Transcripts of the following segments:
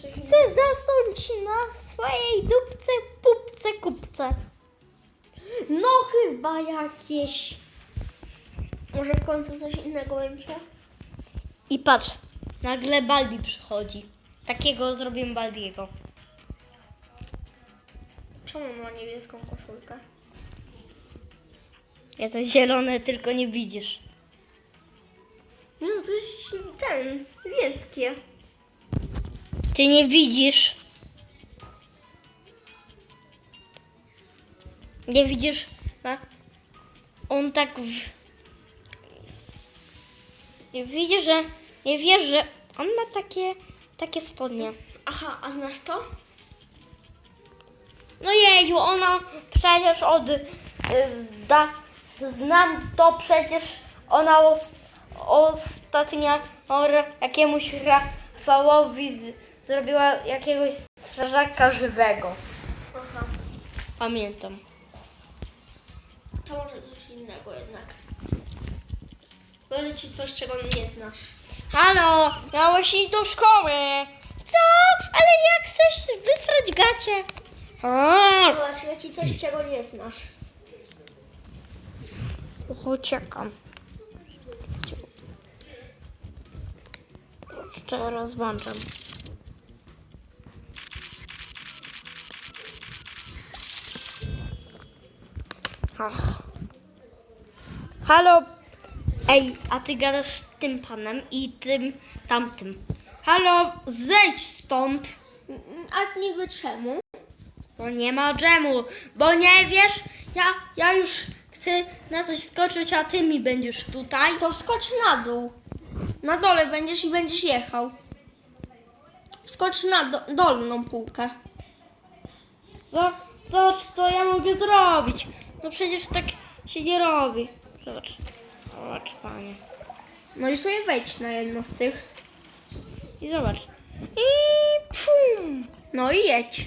Chcę zasnąć na swojej dupce, pupce, kupce. No chyba jakieś. Może w końcu coś innego będzie? I patrz, nagle Baldi przychodzi. Takiego zrobiłem Baldiego. Czemu ma niebieską koszulkę? Ja to zielone tylko nie widzisz. No to ten, niebieskie. Ty nie widzisz. Nie widzisz? Ma? On tak w... Nie widzisz, że... Nie wiesz, że on ma takie... Takie spodnie. Aha, a znasz to? No jeju, ona przecież od... y, Zda, znam to przecież ona os, ostatnio or, jakiemuś Rafałowi z, zrobiła jakiegoś strażaka żywego. Aha, Pamiętam. to może coś innego jednak. Wolę ci coś, czego nie znasz. Halo, miałeś iść do szkoły. Co? Ale jak chcesz wysrać gacie? A, ci coś, czego nie znasz. uciekam. Teraz włączam. Ach. Halo. Ej, a ty gadasz z tym panem i tym tamtym. Halo, zejdź stąd. A niby czemu? Bo nie ma dżemu, bo nie wiesz, ja, ja już chcę na coś skoczyć, a ty mi będziesz tutaj. To skocz na dół. Na dole będziesz i będziesz jechał. Skocz na do, dolną półkę. Co, co, co ja mogę zrobić? No przecież tak się nie robi. Zobacz, zobacz panie. No i sobie wejdź na jedno z tych. I zobacz. I pum. No i jedź.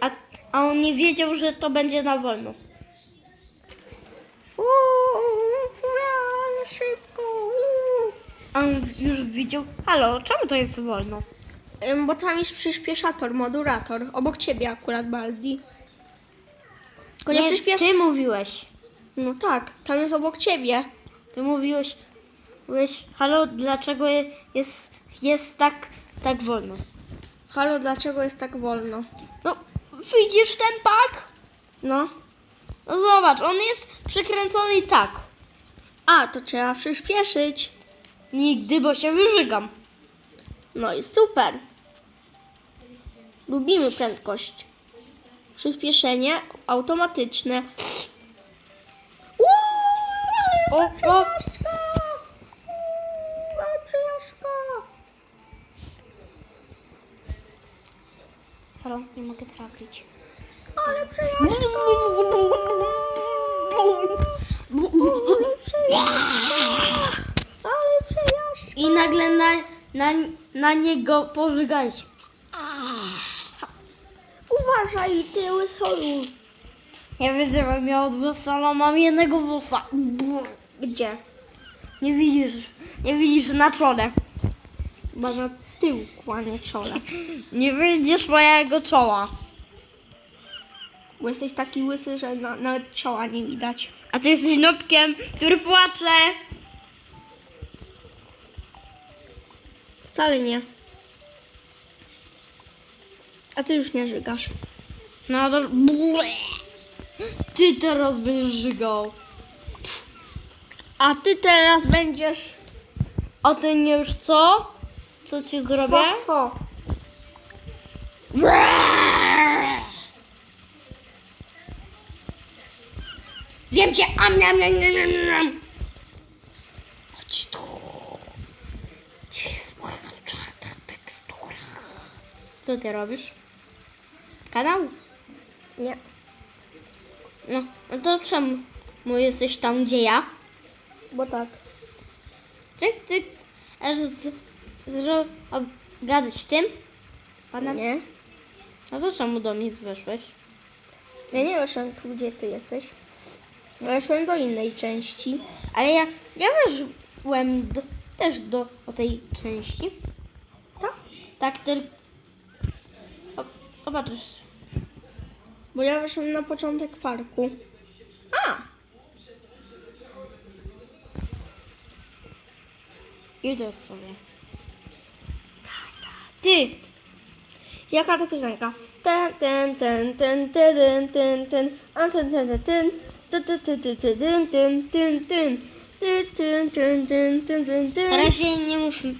A, a on nie wiedział, że to będzie na wolno. Uuu, ale szybko. uuu. A on już widział. Halo, czemu to jest wolno? Ym, Bo tam jest przyspieszator, modulator. Obok ciebie akurat, Baldi. Tylko nie, przyspiesz... ty mówiłeś. No tak, tam jest obok ciebie. Ty mówiłeś, mówiłeś, halo, dlaczego je- jest, jest tak, tak wolno? Halo, dlaczego jest tak wolno? No, widzisz ten pak? No. No zobacz, on jest przykręcony tak. A, to trzeba przyspieszyć. Nigdy, bo się wyżygam. No i super. Lubimy prędkość. Przyspieszenie automatyczne. Uuu, ale O, o, halo, nie mogę trafić. Ale przejażdżka! Ale przejażdżka! Ale przejażdżka! I nagle na, na, na niego pożygaj się. Uważaj, ty łysolu. Ja widzę, że miał dwa sala, mam jednego włosa. Gdzie? Nie widzisz, nie widzisz na czole. Chyba na tyłku, a nie czole. Nie widzisz mojego czoła. Bo jesteś taki łysy, że na, nawet czoła nie widać. A ty jesteś nopkiem, który płacze. Wcale nie. A ty już nie żygasz. No to... Ble. Ty teraz będziesz żygał. A ty teraz będziesz... A ty nie już co? Co ci zrobię? Fo, fo. Zjem cię! Am, niam, niam, niam, niam. Chodź tu. Gdzie jest moja czarna tekstura? Co ty robisz? Kanał? Nie. No, no to czemu mu jesteś tam, gdzie ja? Bo tak. Czy ty chcesz gadać tym? Panem? Nie. No to czemu do mnie weszłeś? Ja nie weszłem tu, gdzie ty jesteś. Weszłem do innej części. Ale ja, ja weszłem do też do o tej części. Tak? Tak, tylko... Jest... Bo ja weszłam na początek parku. A! Idę sobie. Ty! Jaka to piosenka? Ten, ten, ten, ten, ten, ten, ten, a ten, ten, ten, ten, ten, ten, ten ten ten ten ten ten ten. nie musimy.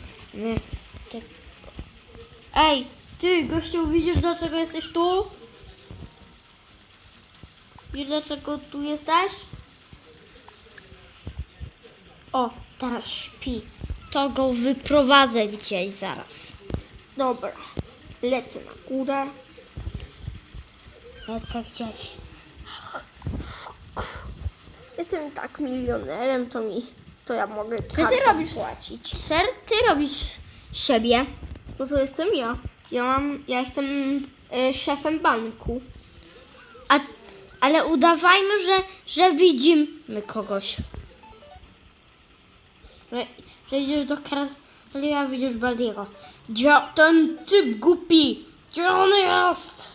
Ej, ty gościu, widzisz dlaczego jesteś tu? Widzisz dlaczego tu jesteś? O, teraz śpi. To go wyprowadzę gdzieś zaraz. Dobra, lecę na górę. Lecę gdzieś. Jestem i tak milionerem, to mi, to ja mogę ty kartą robisz? płacić. Ser, ty robisz siebie. Bo to jestem ja. Ja mam, ja jestem e, szefem banku. A, ale udawajmy, że, że widzimy kogoś. Że, że idziesz do Krasnoliwa, widzisz Baldiego. Gdzie ten typ głupi? Gdzie on jest?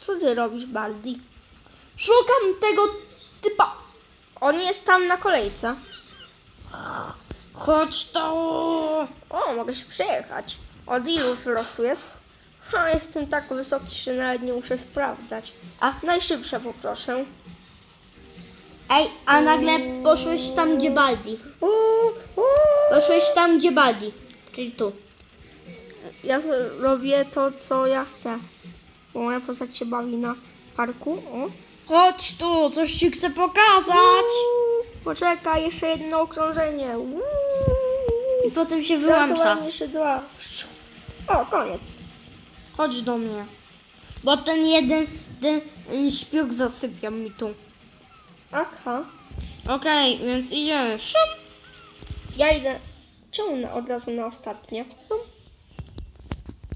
Co ty robisz, Baldi? Szukam tego typa. On jest tam na kolejce. Chodź to. O, mogę się przejechać. Od ilu wzrostu jest? Ha, jestem tak wysoki, że nawet nie muszę sprawdzać. A najszybsze poproszę. Ej, a nagle poszłeś tam, gdzie Baldi. Uuu, uuu. Poszłeś tam, gdzie Baldi. Czyli tu. Ja z- robię to, co ja chcę. Bo moja postać się bawi na parku. O. Chodź tu, coś ci chcę pokazać. Uuu, Poczekaj, jeszcze jedno okrążenie. Uuu. I potem się wyłącza. Żartowałem jeszcze dwa. O, koniec. Chodź do mnie. Bo ten jeden ten śpiuk zasypia mi tu. Aha. Okej, więc idziemy. Szum. Ja idę. Czemu na, od razu na ostatnie?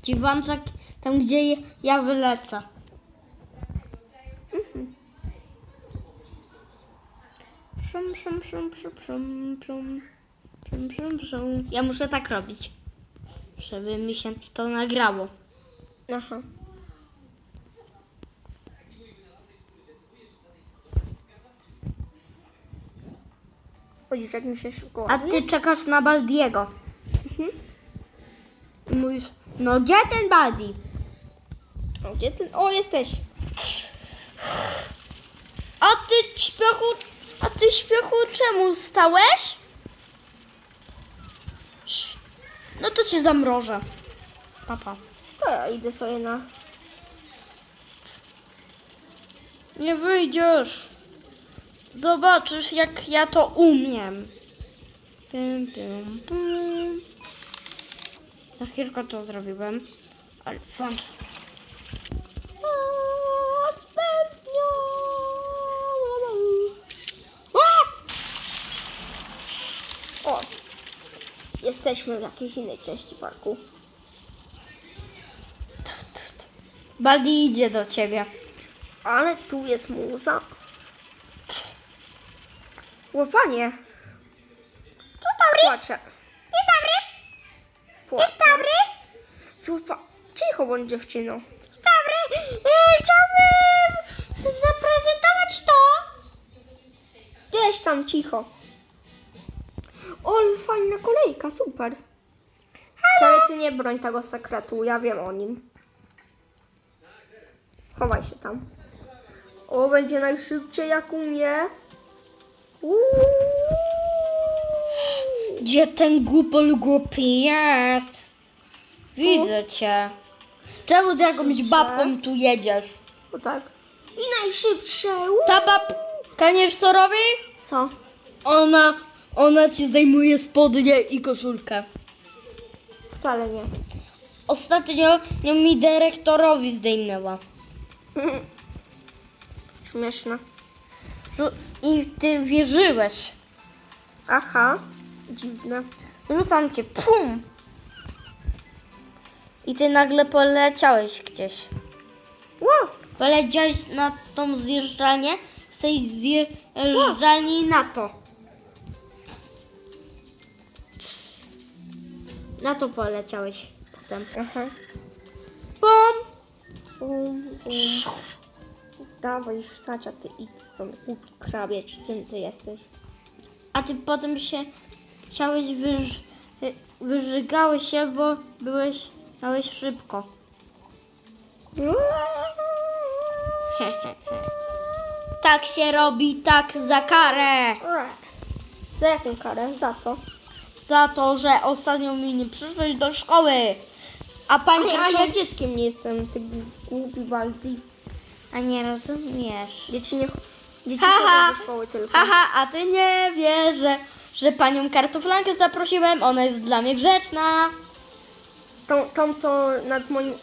Ci włączak tam, gdzie ja wylecę. Szum, szum, szum, szum, szum, szum, szum, szum, szum. Ja muszę tak robić, żeby mi się to nagrało. Aha. Chodzisz, jak mi się szybko A ładnie? ty czekasz na Baldiego. I mówisz, no gdzie ten Baldi? O, Gdzie ten? O, jesteś. A ty śpiochu, a ty śpiochu czemu stałeś? No to cię zamrożę. Papa. To ja idę sobie na... Nie wyjdziesz. Zobaczysz jak ja to umiem. Pym, pym, pym. Na chwilkę to zrobiłem. Ale włącz. O! Jesteśmy w jakiejś innej części parku. Baldi idzie do ciebie. Ale tu jest muza. Łopanie. Co dobry? Płaczę. Dzień dobry. Płaczę. dobry. Słupa. Cicho bądź dziewczyno. Dobry. E, chciałbym zaprezentować to. Gdzieś tam cicho. O, ale fajna kolejka, super. Ale ty nie broń tego sekretu, ja wiem o nim. Chowaj się tam. O, będzie najszybciej jak u mnie. Uuu. Gdzie ten głupol głupi jest? Widzę cię. Czemu z jakąś babką tu jedziesz? O tak. I najszybsze. Uuu. Ta babka wiesz co robi? Co? Ona, ona ci zdejmuje spodnie i koszulkę. Wcale nie. Ostatnio ją mi dyrektorowi zdejmnęła. Śmieszne. Rzu- I ty wierzyłeś. Aha. Dziwne. Rzucam cię, pum! I ty nagle poleciałeś gdzieś. Ło! Poleciałeś na tą zjeżdżalnię, z tej zjeżdżalni na to. Na to poleciałeś potem. Aha. Dawaj, Sacia, ty idź stąd, głupi krabie, czy czym ty jesteś? A ty potem się chciałeś wyż... wy- wyżygałeś się, bo byłeś... Miałeś szybko. Tak się robi, tak za karę. Za jaką karę? Za co? Za to, że ostatnio mi nie przyszłeś do szkoły. A pani A ja dzieckiem nie jestem, ty głupi Baldi. A nie rozumiesz. Dzieci nie... Dzieci Haha, chodzą do szkoły tylko. haha, a ty nie wiesz, że, że panią kartoflankę zaprosiłem, ona jest dla mnie grzeczna. Tą, tą co nad moim,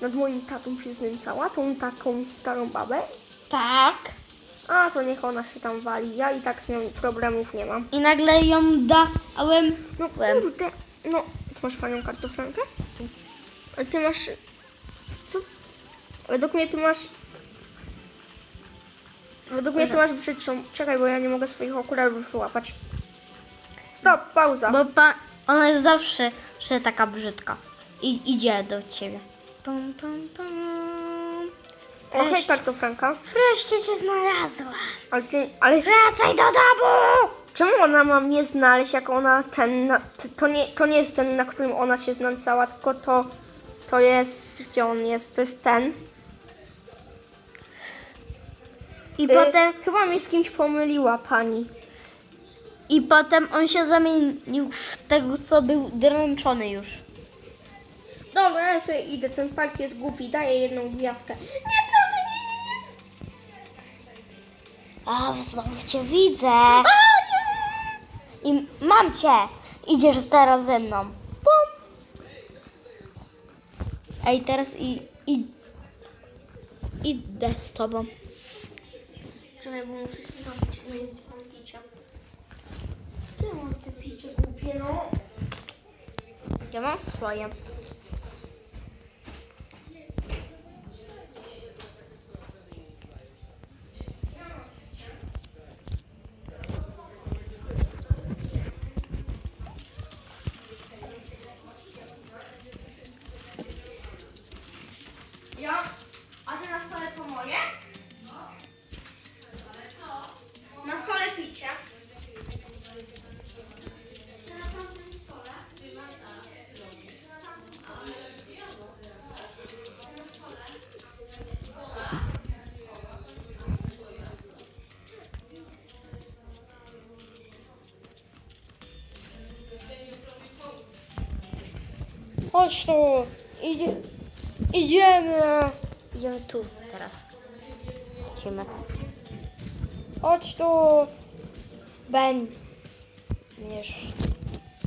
nad moim tatą się znęcała, tą taką starą babę. Tak. A, to niech ona się tam wali. Ja i tak z nią problemów nie mam. I nagle ją dałem. NoŁem. kurde, no, ty masz panią kartoflankę? Ale ty masz, co? Według mnie ty masz, według mnie ty masz brzydszą. Czekaj, bo ja nie mogę swoich okularów wyłapać. Stop, pauza. Bo pa, ona jest zawsze taka brzydka. I idzie do ciebie. Pum, pum, pum. O, hej Cześć. kartoflanka. Wreszcie cię znalazła. Ale ty, ale Wracaj do domu! czemu ona ma mnie znaleźć, jak ona ten, na, to nie, to nie jest ten, na którym ona się znęcała, tylko to, to jest, gdzie on jest, to jest ten. I Y, potem, chyba mnie z kimś pomyliła pani. I potem on się zamienił w tego, co był dręczony już. Dobra, ja sobie idę, ten park jest głupi, daję jedną gwiazdkę. Nieprawda, nie, nie, nie. O, znowu cię widzę. I mam cię. Idziesz teraz ze mną. Pum. Ej, teraz i, i idę z tobą. Czekaj, bo muszę się napić mojego picia. Gdzie mam te picie głupie, no? Ja mam swoje. Chodź tu. Idzie, idziemy. Idziemy tu teraz. Idziemy. Chodź tu.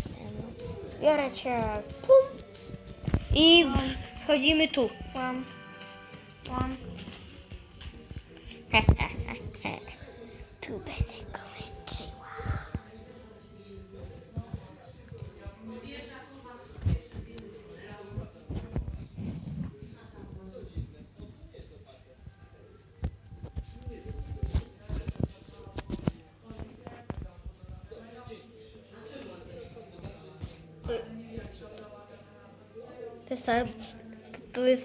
Ze mną. Biorę cię. Pum. I wchodzimy tu. Mam.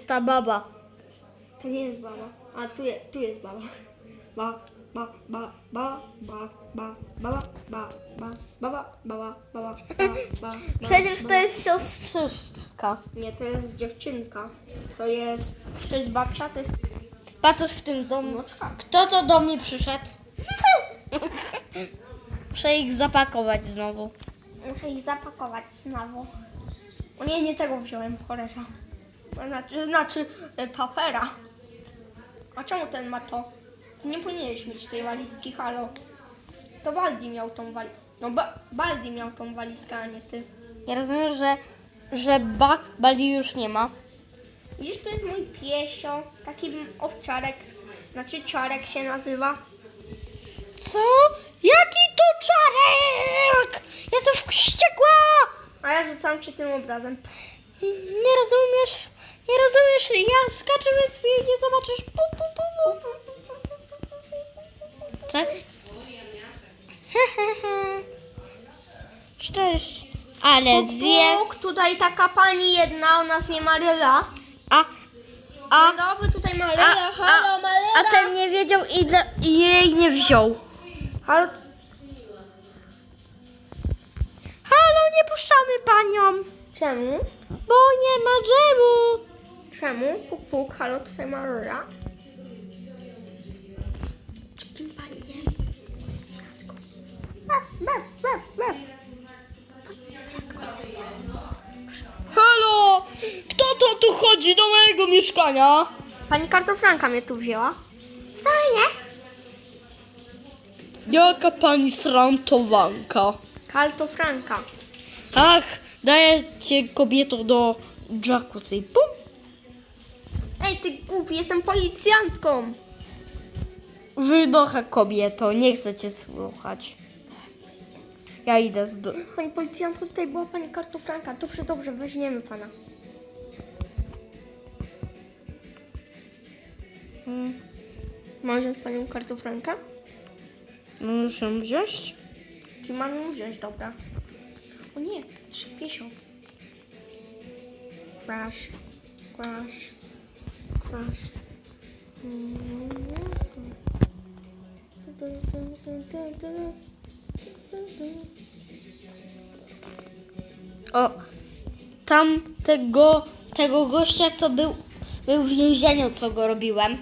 jest ta baba. To nie jest baba. A tu, je, tu jest baba. Ba, ba, ba, ba, ba, ba, baba, ba, ba, baba, baba, baba, ba, ba, Przecież to jest siostrzyczka. Nie, to jest dziewczynka. To jest, to jest babcia, to jest... Patrz w tym domu. Kto to do mnie przyszedł? Muszę ich zapakować znowu. Muszę ich zapakować znowu. O nie, nie tego wziąłem, koleżanka. Znaczy, znaczy y, papera. A czemu ten ma to? Ty nie powinieneś mieć tej walizki, halo. To Baldi miał tą walizkę. No ba Baldi miał tą walizkę, a nie ty. Ja rozumiem, że, że ba, Baldi już nie ma. Widzisz, to jest mój piesio, taki owczarek. Znaczy czarek się nazywa. Co? Jaki to czarek? Jestem wściekła! A ja rzucam cię tym obrazem. Nie rozumiesz? Nie rozumiesz? Ja skaczę, więc mnie nie zobaczysz. Pu, pu, pu, pu. Tak? Cześć. Ale zje... Puk, tutaj taka pani jedna, ona z nie Maryla. A, a, Dzień dobry, tutaj a, Maryla, halo a, Maryla. a ten nie wiedział i, dla, i jej nie wziął. Halo, Halo, nie puszczamy panią, czemu? bo nie ma drzemu. Czemu? Puk, puk, halo, tutaj Maryla. Czy kim pani jest? Mef, mef, mef, mef. Halo, kto to tu chodzi do mojego mieszkania? Pani kartofranka mnie tu wzięła. Wcale nie. Jaka pani srantowanka. Kartofranka. Ach, daję cię kobieto do jacuzzi. Pum. Ej, ty głupi, jestem policjantką. Wydocha kobieto, nie chcę cię słuchać. Ja idę z... Do... Pani policjantko, tutaj była pani kartofranka. Dobrze, dobrze, weźmiemy pana. Hmm, Mam wziąć panią kartofrankę? Muszę wziąć? Czy mam ją wziąć, dobra. O nie, piesio. Crash, crash, O, tam tego, tego gościa, co był, był w więzieniu, co go robiłem.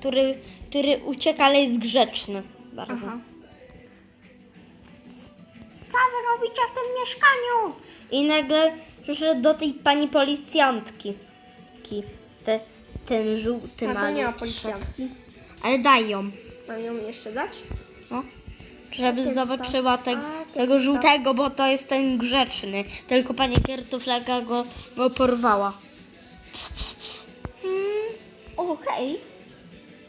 Który, który ucieka, ale jest grzeczny. Bardzo. Aha. Co wy robicie w tym mieszkaniu? I nagle przyszedł do tej pani policjantki. Ki- Te, ten żółty A to nie ma policjantki. Ale daj ją. Mam ją jeszcze dać? No. Żeby jest zobaczyła to? te, A, to tego jest to. żółtego, bo to jest ten grzeczny. Tylko pani Kertoflaga go, go porwała. O, hej.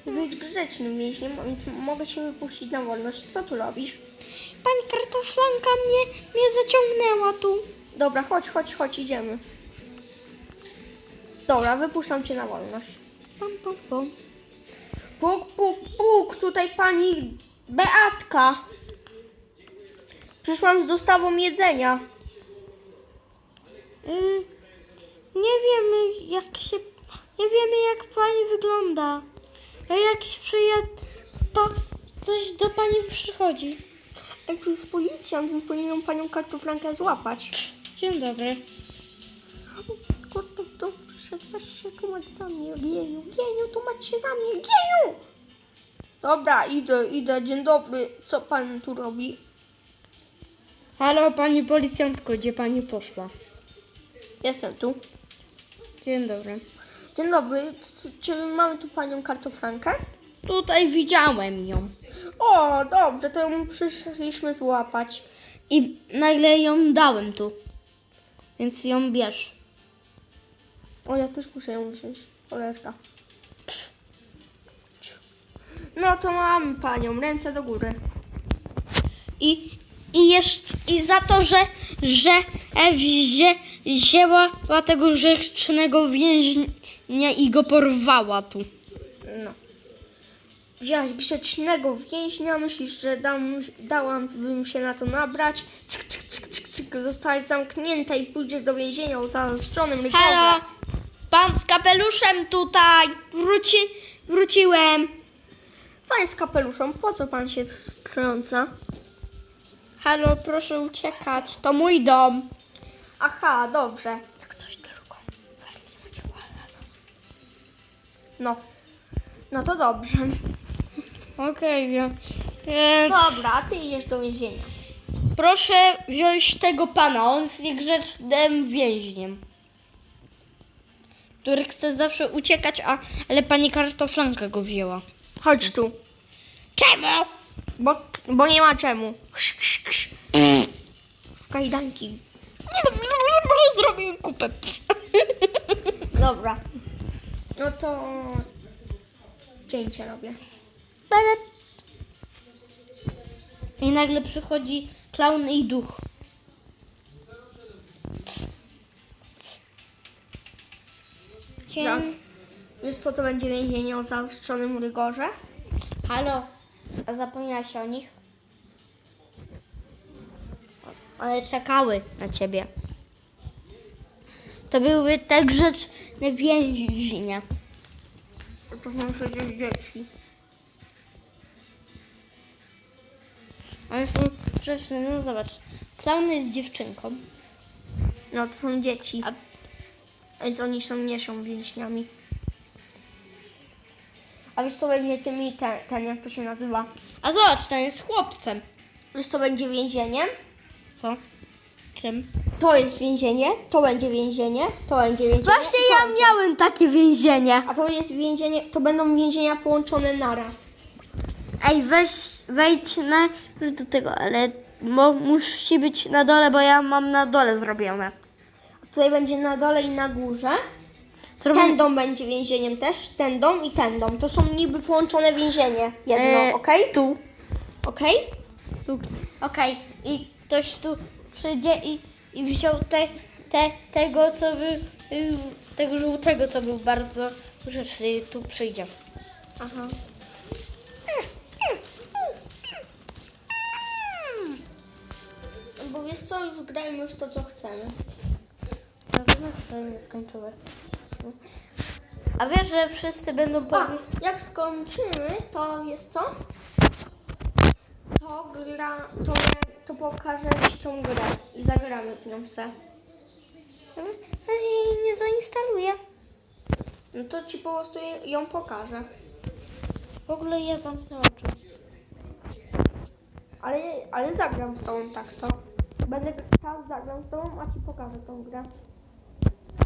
Jesteś grzecznym więźniem, więc mogę cię wypuścić na wolność. Co tu robisz? Pani Kartoflanka mnie, mnie zaciągnęła tu. Dobra, chodź, chodź, chodź, idziemy. Dobra, wypuszczam cię na wolność. Pam, pam, pam. Puk, puk, puk, tutaj pani Beatka. Przyszłam z dostawą jedzenia. Y, nie wiemy jak się... Nie wiemy jak pani wygląda. Jakiś przyjaciel... Pa, coś do pani przychodzi. Ej, tu jest policjant, więc powinienem panią kartoflankę złapać. Dzień dobry. Przyszedłeś się tłumacz za mnie, Gieniu. Gieniu, tłumacz się za mnie, Gieniu! Dobra, idę, idę. Dzień dobry. Co pan tu robi? Halo pani policjantko, gdzie pani poszła? Jestem tu. Dzień dobry. Dzień dobry. Czy mamy tu panią kartoflankę? Tutaj widziałem ją. O, dobrze, to ją przyszliśmy złapać. I nagle ją dałem tu. Więc ją bierz. O, ja też muszę ją wziąć. No to mamy panią. Ręce do góry. I, i, jeszcze, i za to, że, że e, wzię, wzięła tego grzecznego więźnia i go porwała tu. No. Wziąłeś grzecznego więźnia, myślisz, że dam, dałabym się na to nabrać? Cyk, cyk, cyk, cyk, cyk. Zostałaś zamknięta i pójdziesz do więzienia o zaostrzonym rygorze. Halo, pan z kapeluszem tutaj. Wróci, wróciłem. Panie z kapeluszem, po co pan się wtrąca? Halo, proszę uciekać. To mój dom. Aha, dobrze. Jak coś wersję będzie No. No to dobrze. Okej, okay, więc Dobra, a ty idziesz do więzienia. Proszę wziąć tego pana. On jest niegrzecznym więźniem. Który chce zawsze uciekać, a, ale pani kartoflanka go wzięła. Chodź tu. Czemu? Bo, bo nie ma czemu. Ksz, ksz, ksz. W kajdanki. Kupę. Dobra. No to cięcie robię. I nagle przychodzi klaun i duch. Zaraz. Wiesz co to będzie więzienie o zaostrzonym rygorze? Halo, a zapomniałaś o nich? One czekały na ciebie. To były te grzeczne więźnie. To są przecież dzieci. One są grzeczne, no zobacz. Klaun jest dziewczynką. No to są dzieci. A- Więc oni są, nie są więźniami. A wiesz co będzie tymi, ten, ten jak to się nazywa? A zobacz, ten jest chłopcem. Wiesz co będzie więzieniem? Co? Czym? To jest więzienie, to będzie więzienie, to będzie więzienie. Właśnie to ja będzie. miałem takie więzienie. A to jest więzienie, to będą więzienia połączone naraz. Ej, weź, wejdź na do tego, ale mo, musi być na dole, bo ja mam na dole zrobione. A tutaj będzie na dole i na górze. Co Ten dom będzie więzieniem też, ten dom i ten dom. To są niby połączone więzienie. Jedno, E, okej? Tu. Okej? tu. Okej, i ktoś tu przyjdzie i, i wziął te, te, tego, co był, y, tego żółtego, co był bardzo grzeczny, tu przyjdzie. Aha. Wiesz co, już grajmy w to, co chcemy. No, nie skończyły. A wiesz, że wszyscy będą A, powie... jak skończymy, to wiesz co? To gra, to, to pokażę Ci tą grę i zagramy w nią se. Ej, nie zainstaluję. No to Ci po prostu ją pokażę. W ogóle ja zamknę oczy. Ale, ale zagram z Tobą tak to. Będę teraz zagram z Tobą, a Ci pokażę tą grę.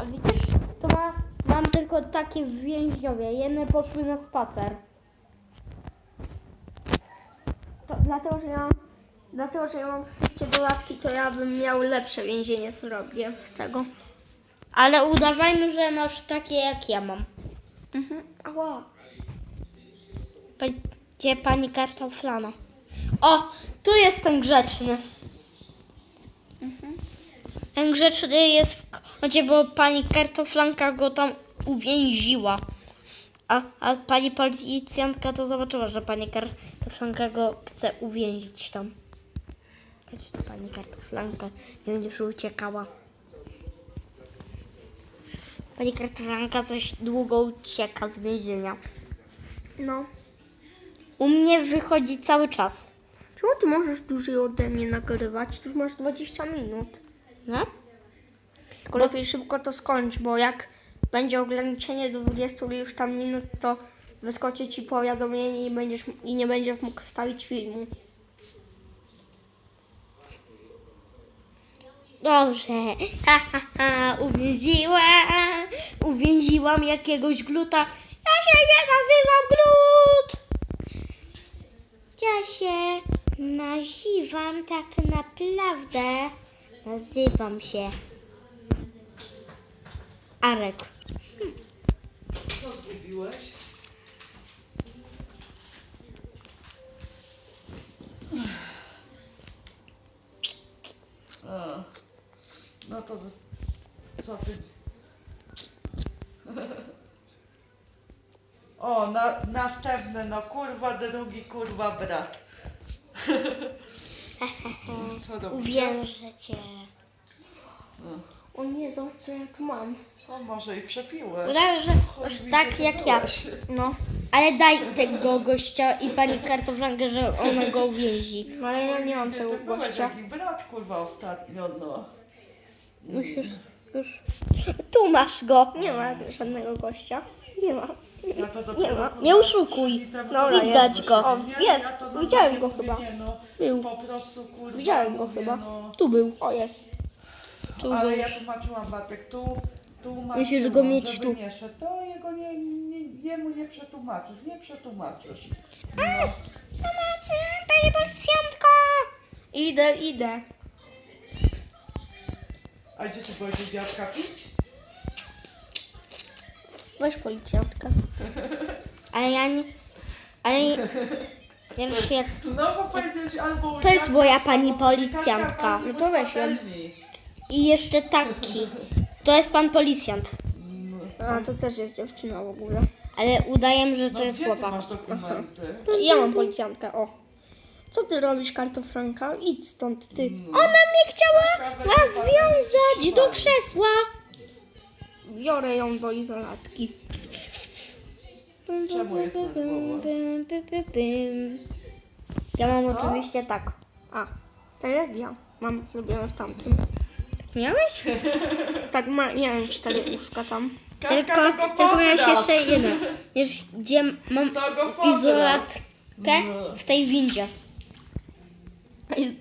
A widzisz, to ma, mam tylko takie więźniowie. Jedne poszły na spacer. To, dlatego, że ja mam, dlatego, że ja mam wszystkie dodatki, to ja bym miał lepsze więzienie zrobię z tego. Ale udawajmy, że masz takie jak ja mam. Mhm. Ała. Będzie pani kartoflana. O, tu jest ten grzeczny. Ten grzeczny jest w kącie, bo pani kartoflanka go tam uwięziła. A, a pani policjantka to zobaczyła, że pani kartoflanka go chce uwięzić tam. Chodź tu pani kartoflanka, nie będziesz uciekała. Pani kartoflanka coś długo ucieka z więzienia. No. U mnie wychodzi cały czas. Czemu Ty możesz dłużej ode mnie nagrywać? Tu już masz 20 minut. No? Tylko lepiej szybko to skończ, bo jak będzie ograniczenie do 20 już tam minut, to wyskoczy ci powiadomienie i, będziesz, i nie będziesz mógł wstawić filmu. Dobrze. Ha, ha, ha. Uwięziłam. Uwięziłam jakiegoś gluta. Ja się nie nazywam glut. Ja się nazywam tak naprawdę. Nazywam się Arek. Co zgubiłeś? A, no to co ty? O, na, następny, no kurwa, drugi kurwa brat. Co robicie? Uwierzę cię. O nie, zobacz co ja tu mam. O, może i przepiłeś. Udaję, że już tak jak ja. No, Ale daj tego gościa i pani kartoflankę, że ona go uwięzi. no ale ja nie mam Ty tego byłeś gościa. brat kurwa ostatnio, no. Musisz już. Tu masz go. Nie ma żadnego gościa. Nie ma. Nie ma. Nie oszukuj. Dobra, Widać jest. go. O, jest. Widziałem go chyba. no, Był. Widziałem go chyba. No, Tu był. O, jest. Tu ale był. ja tłumaczyłam Batek, tu, tu masz, Musisz go no, mieć żeby tu. Nie szedł, to jego nie, nie, jemu nie przetłumaczysz, nie przetłumaczysz. No. Pomocy, pani policjantko! Idę, idę. A gdzie ty będziesz dziadka pić? Weź policjantkę. Ale ja nie. Ale. Ja już jak. No bo powiedziałeś albo... To jest moja pani policjantka. No to weź ją. I jeszcze taki. To jest pan policjant. A, to też jest dziewczyna w ogóle. Ale udajemy, że to No jest gdzie ty chłopak. masz dokumenty? Ja mam policjantkę, o. Co ty robisz, kartofranka? Idź stąd, ty. Ona mnie chciała związać do krzesła. Biorę ją do izolatki. Czemu jest? Ja mam oczywiście tak. A, tak jak ja. Mam zrobione w tamtym. Miałeś? Tak, ma, miałem cztery łóżka tam. Kaśka, Tylko, to go tylko miałeś jeszcze jeden. Wiesz, gdzie mam To go podrap. izolatkę w tej windzie. Ej,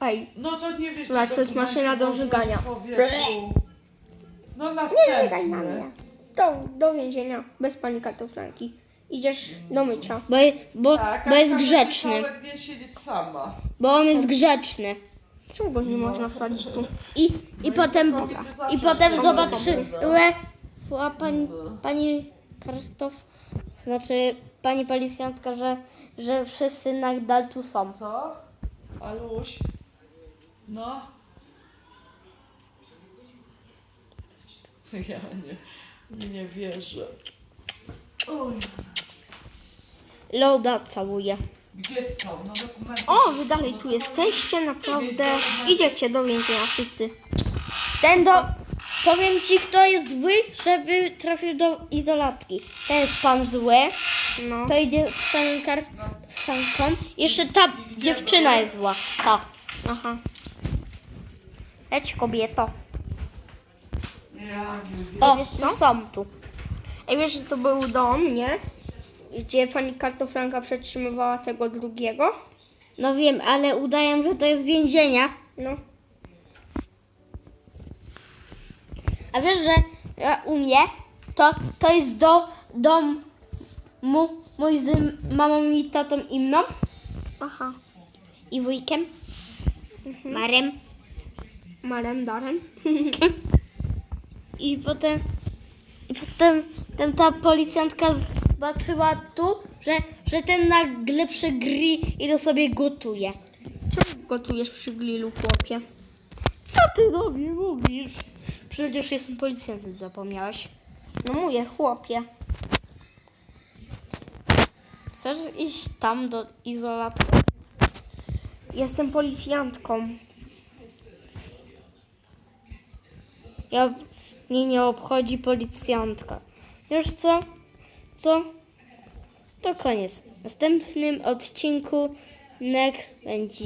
Ej, No to nie wiesz, Zobacz, to jest maszyna do żygania. człowieku. No nie żygaj na następny. mnie. Do, do więzienia, bez pani kartofranki. Idziesz do mycia. Bo, bo, Tak, bo jest grzeczny. siedzieć sama. Bo on jest grzeczny. Czemu go nie można wsadzić tu? I, i potem, kobiety zawsze i potem są zobaczyła pani, pani Krzysztof, znaczy pani policjantka, że, że wszyscy nadal tu są. Co? Aluś? No? Ja nie, nie wierzę. Oj, Loda całuje. gdzie są? No dokumenty. O, wy dalej tu jesteście, naprawdę. Idziecie do więzienia wszyscy. Ten do... Powiem ci, kto jest zły, żeby trafił do izolatki. Ten jest pan zły, No. to idzie z samym kartką. Jeszcze ta dziewczyna jest zła. Ta. Aha. Leć kobieto. O, co? są tu. Ej, wiesz, że to był dom, nie? Gdzie pani kartofranka przetrzymywała tego drugiego? No wiem, ale udaję, że to jest więzienia. No. A wiesz, że ja u mnie to, to jest do dom mu, mój z mamą i tatą i mną Aha. i wujkiem. Marem. Marem, darem. I potem, i potem, potem ta policjantka zobaczyła tu, że, że ten nagle przy gri i to sobie gotuje. Czemu gotujesz przy grillu, chłopie? Co ty do mnie mówisz? Przecież jestem policjantem, zapomniałeś. No mówię, chłopie. Chcesz iść tam do izolacji? Jestem policjantką. Ja mnie nie obchodzi policjantka. Wiesz co? Co? To koniec. W następnym odcinku Nek będzie